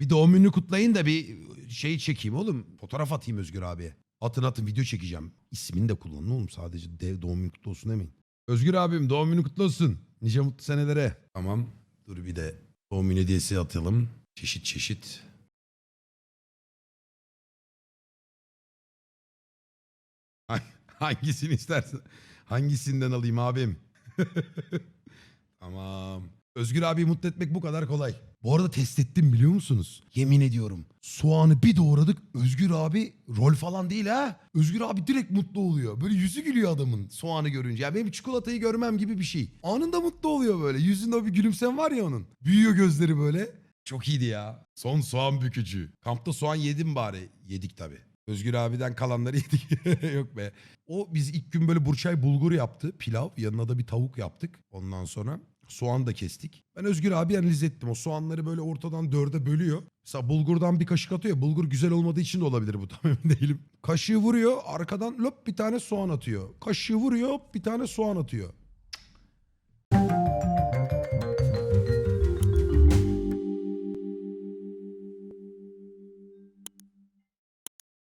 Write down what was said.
Bir doğum gününü kutlayın da bir şey çekeyim oğlum. Fotoğraf atayım Özgür abiye. Atın atın video çekeceğim. İsmini de kullanın oğlum. Sadece dev doğum günü kutlu olsun demeyin. Özgür abim doğum günü kutlu olsun. Nice mutlu senelere. Tamam. Dur bir de doğum günü hediyesi atalım. Çeşit çeşit. Hang- Hangisini istersen. Hangisinden alayım abim? tamam. Özgür abi mutlu etmek bu kadar kolay. Bu arada test ettim biliyor musunuz? Yemin ediyorum. Soğanı bir doğradık. Özgür abi rol falan değil ha. Özgür abi direkt mutlu oluyor. Böyle yüzü gülüyor adamın soğanı görünce. Ya benim çikolatayı görmem gibi bir şey. Anında mutlu oluyor böyle. Yüzünde o bir gülümsem var ya onun. Büyüyor gözleri böyle. Çok iyiydi ya. Son soğan bükücü. Kampta soğan yedim bari. Yedik tabii. Özgür abiden kalanları yedik. Yok be. O biz ilk gün böyle burçay bulgur yaptı. Pilav. Yanına da bir tavuk yaptık. Ondan sonra soğan da kestik. Ben Özgür abi analiz ettim. O soğanları böyle ortadan dörde bölüyor. Mesela bulgurdan bir kaşık atıyor. Bulgur güzel olmadığı için de olabilir bu tam emin değilim. Kaşığı vuruyor. Arkadan löp bir tane soğan atıyor. Kaşığı vuruyor. Bir tane soğan atıyor.